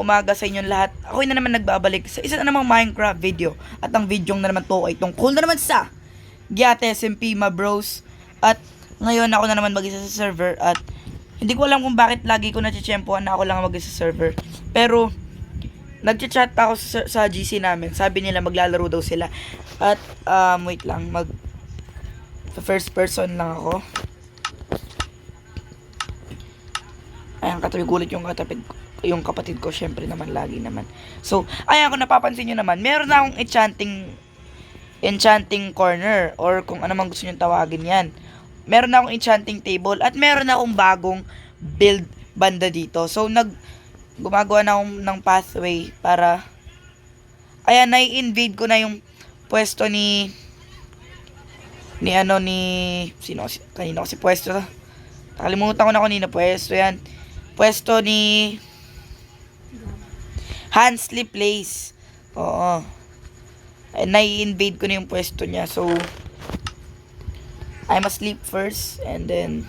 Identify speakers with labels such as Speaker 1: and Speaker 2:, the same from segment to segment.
Speaker 1: umaga sa inyong lahat. Ako na naman nagbabalik sa isa na namang Minecraft video. At ang video na naman to ay tungkol na naman sa Giate SMP ma bros. At ngayon ako na naman mag-isa sa server at hindi ko alam kung bakit lagi ko nachichempohan na ako lang ang mag-isa sa server. Pero nagchat ako sa, sa GC namin. Sabi nila maglalaro daw sila. At um, wait lang, mag first person lang ako. Ayan, katabi gulit yung katapid ko yung kapatid ko, syempre naman, lagi naman. So, ayan, kung napapansin nyo naman, meron na akong enchanting, enchanting corner, or kung ano man gusto nyo tawagin yan. Meron na akong enchanting table, at meron na akong bagong build banda dito. So, nag, gumagawa na akong ng pathway para, ayan, nai-invade ko na yung pwesto ni, ni ano, ni, sino, kanina kasi pwesto, nakalimutan ko na kanina pwesto yan pwesto ni Hansley Place. Oo. Nai-invade ko na yung pwesto niya. So, I must sleep first and then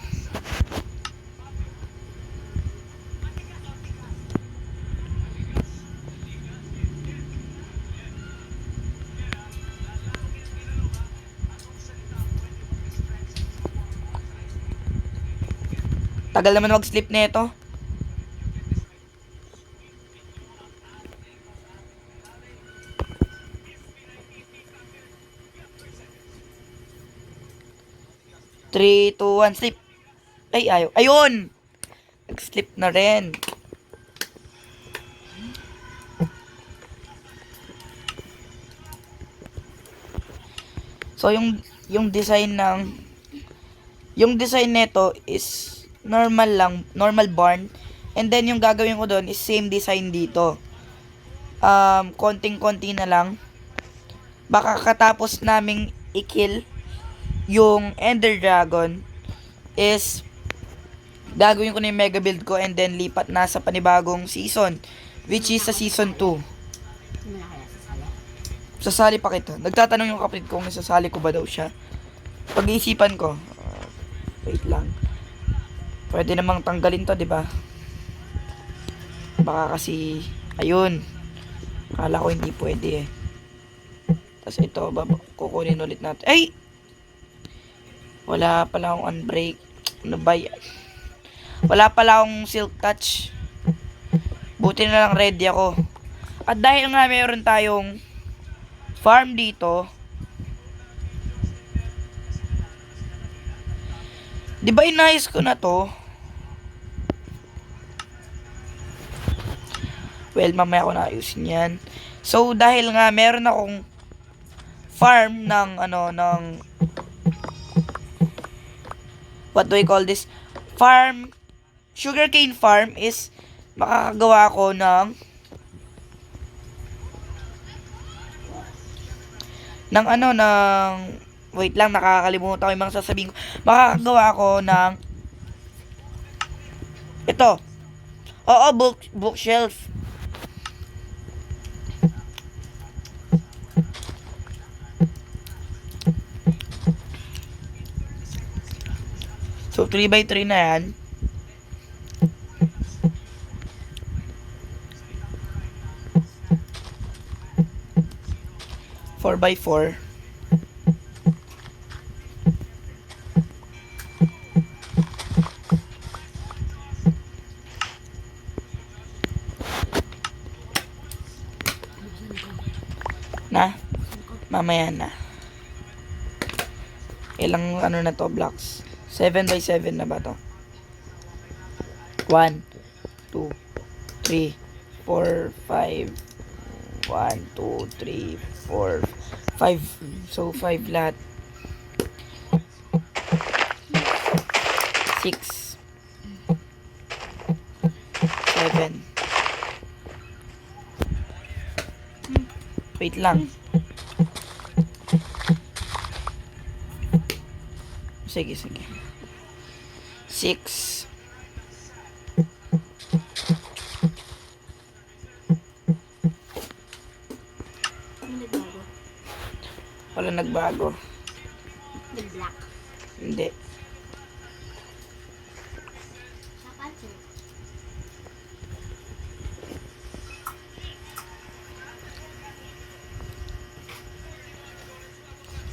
Speaker 1: Tagal naman mag-sleep na ito. 3, 2, 1, sleep. Ay, ayaw. Ayun! Nag-sleep na rin. So, yung, yung design ng, yung design nito is normal lang, normal barn. And then, yung gagawin ko doon is same design dito. Um, konting-konti na lang. Baka katapos naming ikil yung Ender Dragon is gagawin ko na yung mega build ko and then lipat na sa panibagong season which is sa season 2.
Speaker 2: Hindi mo na kaya sasali.
Speaker 1: Pa kita. Nagtatanong yung kapatid ko kung sasali ko ba daw siya. Pag-iisipan ko, uh, wait lang. Pwede namang tanggalin to, di ba? Baka kasi, ayun. Kala ko hindi pwede eh. Tapos ito, bab- kukunin ulit natin. Ay! Wala pala akong unbreak. Ano ba yan? Wala pala akong silk touch. Buti na lang ready ako. At dahil nga meron tayong farm dito. Di ba inayos ko na to? Well, mamaya ko na ayusin yan. So, dahil nga meron akong farm ng ano, ng what do I call this? Farm, sugarcane farm is makakagawa ko ng ng ano, ng wait lang, nakakalimutan ko yung mga sasabihin ko. Makakagawa ako ng ito. Oo, book, bookshelf. So, 3 by 3 na yan. Four by four. Na? Mamaya na. Ilang ano na to blocks? 7 by 7 na ba to? 1, 2, 3, 4, 5, 1, 2, 3, 4, 5. So, 5 lahat. 6, 7. Wait lang. Sige, sige.
Speaker 2: Six.
Speaker 1: Wala nagbago. The
Speaker 2: black. Hindi.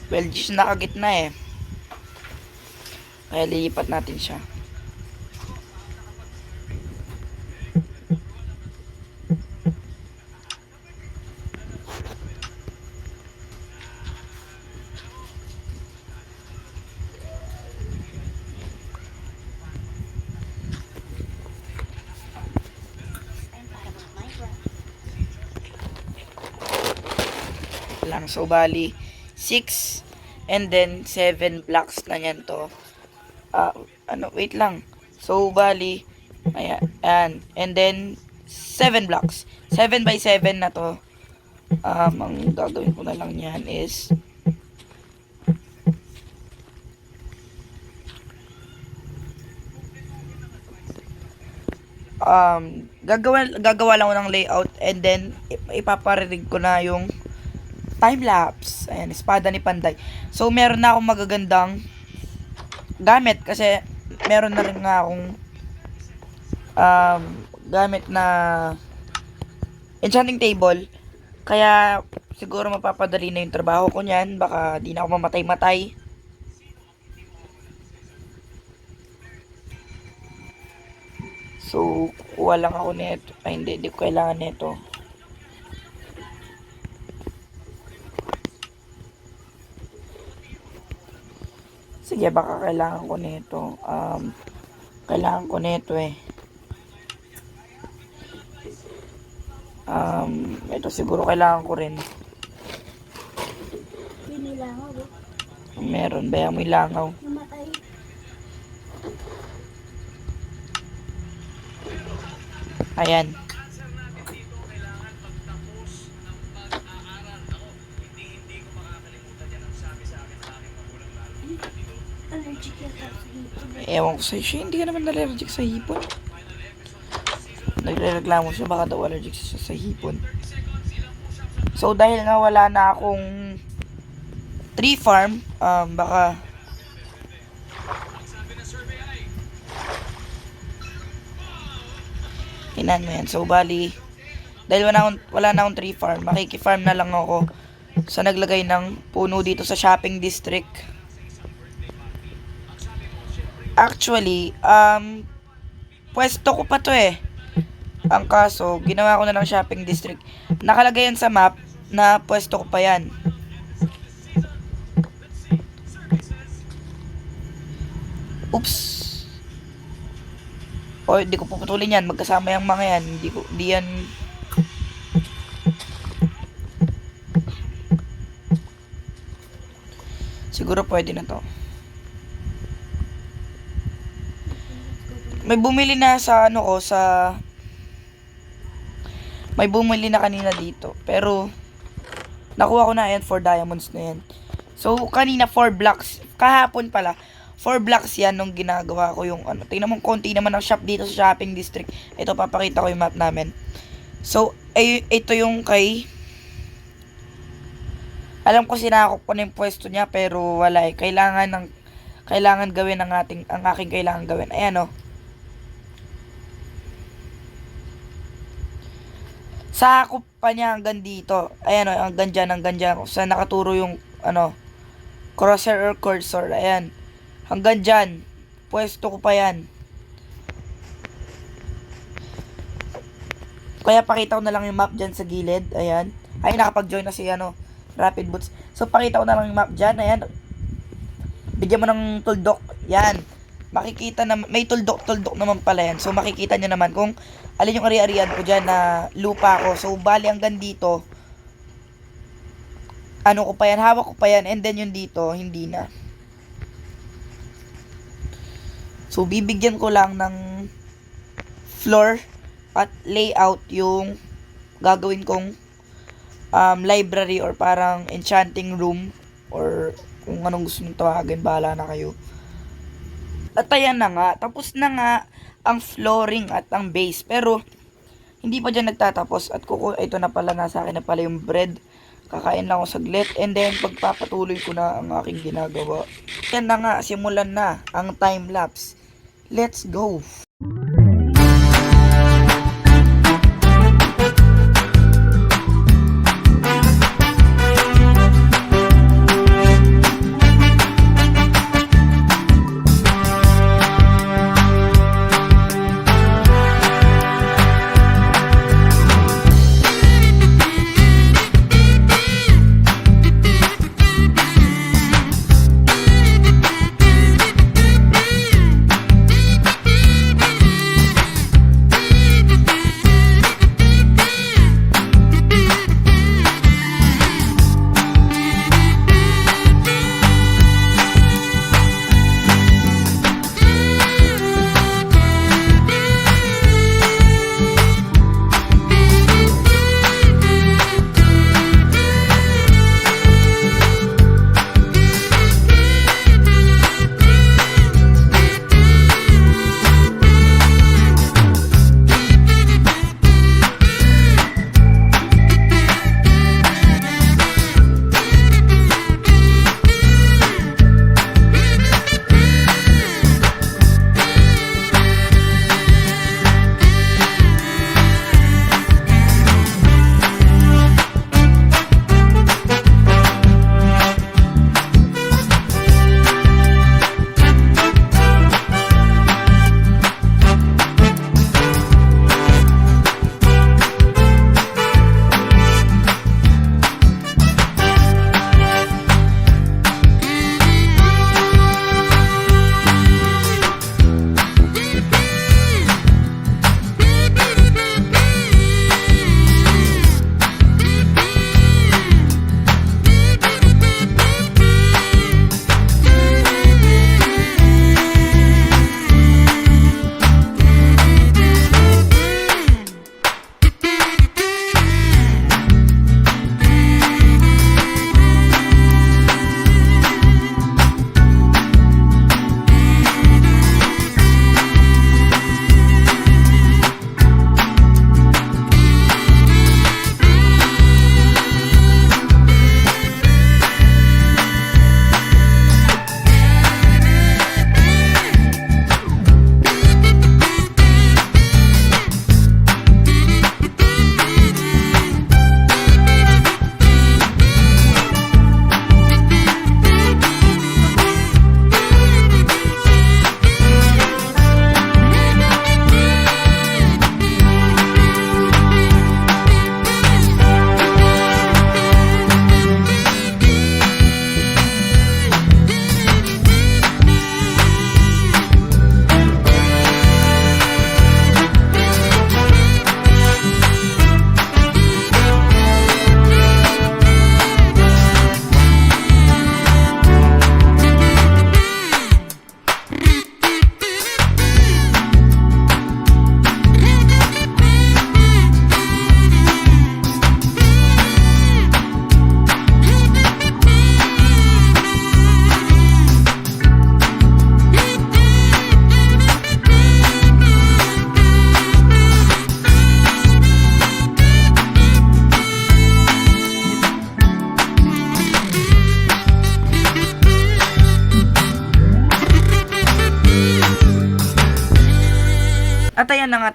Speaker 1: Well, just nakagitna eh. Kaya lilipat natin siya. Lang. So, bali, 6 and then 7 blocks na yan to. Ah, ano, wait lang. So, bali, ayan, ayan. And then, 7 blocks. 7 by 7 na to. Um, ang gagawin ko na lang yan is, um, gagawa, gagawa lang ako ng layout and then, ip- ipaparinig ko na yung time-lapse. Ayan, espada ni Panday. So, meron na akong magagandang gamit kasi meron na rin nga akong um, gamit na enchanting table. Kaya, siguro mapapadali na yung trabaho ko niyan. Baka di na ako mamatay-matay. So, kuha lang ako nito. Ay, hindi. Hindi ko kailangan nito. Sige, baka kailangan ko nito. Um, kailangan ko nito eh. Um, ito siguro kailangan ko rin.
Speaker 2: Oh.
Speaker 1: Meron, ba may langaw.
Speaker 2: Namatay.
Speaker 1: Ayan.
Speaker 2: Allergic yata sa hipon.
Speaker 1: Ewan ko sa'yo, siya hindi ka naman allergic sa hipon. Nagre-reklamo siya, baka daw allergic siya sa hipon. So, dahil nga wala na akong tree farm, um, baka Tinan mo yan. So, bali, dahil wala, akong, wala na akong tree farm, makikifarm na lang ako sa naglagay ng puno dito sa shopping district. Actually, um, pwesto ko pa to eh. Ang kaso, ginawa ko na lang shopping district. Nakalagay yan sa map na pwesto ko pa yan. Oops. O, hindi ko puputulin yan. Magkasama yung mga yan. Hindi ko, di yan... Siguro pwede na to. May bumili na sa ano ko sa May bumili na kanina dito. Pero nakuha ko na yan for diamonds na yan. So kanina 4 blocks. Kahapon pala 4 blocks yan nung ginagawa ko yung ano. Tingnan mo konti naman ang shop dito sa shopping district. Ito papakita ko yung map namin. So ay, ito yung kay alam ko sinakop ko na yung pwesto niya pero wala eh. Kailangan ng kailangan gawin ang ating ang aking kailangan gawin. Ayan oh. Sakop pa niya hanggang dito. Ayan o, hanggang dyan, hanggang dyan. Kung saan nakaturo yung, ano, crosshair or cursor. Ayan. Hanggang dyan. Pwesto ko pa yan. Kaya pakita ko na lang yung map dyan sa gilid. Ayan. Ay, nakapag-join na si, ano, Rapid Boots. So, pakita ko na lang yung map dyan. Ayan. Bigyan mo ng tuldok. Yan. Makikita na, may tuldok-tuldok naman pala yan. So, makikita nyo naman kung alin yung ari-arian ko dyan na lupa ko. So, bali hanggang dito, ano ko pa yan, hawak ko pa yan, and then yung dito, hindi na. So, bibigyan ko lang ng floor at layout yung gagawin kong um, library or parang enchanting room or kung anong gusto nyo tawagin, bahala na kayo. At ayan na nga, tapos na nga ang flooring at ang base. Pero, hindi pa dyan nagtatapos. At kuko, ito na pala, nasa akin na pala yung bread. Kakain lang ako saglit. And then, pagpapatuloy ko na ang aking ginagawa. Yan na nga, simulan na ang time lapse. Let's go!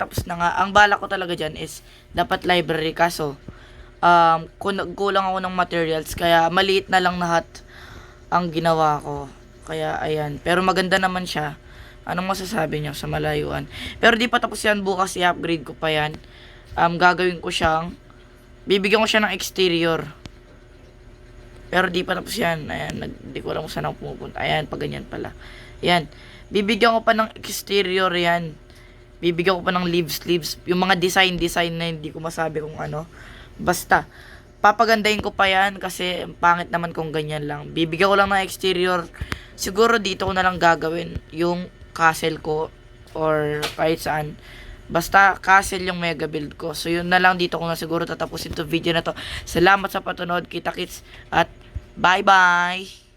Speaker 1: Tapos na nga. Ang bala ko talaga dyan is, dapat library kaso, um, kulang ako ng materials, kaya maliit na lang lahat ang ginawa ko. Kaya, ayan. Pero maganda naman siya. Anong masasabi niyo sa malayuan? Pero di pa tapos yan, bukas i-upgrade ko pa yan. Um, gagawin ko siyang, bibigyan ko siya ng exterior. Pero di pa tapos yan. Ayan, nag, di ko alam kung saan ako pumupunta. Ayan, pag ganyan pala. Ayan. Bibigyan ko pa ng exterior yan. Bibigyan ko pa ng leaves, leaves. Yung mga design, design na hindi ko masabi kung ano. Basta, papagandahin ko pa yan kasi pangit naman kung ganyan lang. Bibigyan ko lang ng exterior. Siguro dito ko na lang gagawin yung castle ko or kahit saan. Basta castle yung mega build ko. So yun na lang dito ko na siguro tatapusin to video na to. Salamat sa patunood. Kita kits at bye bye.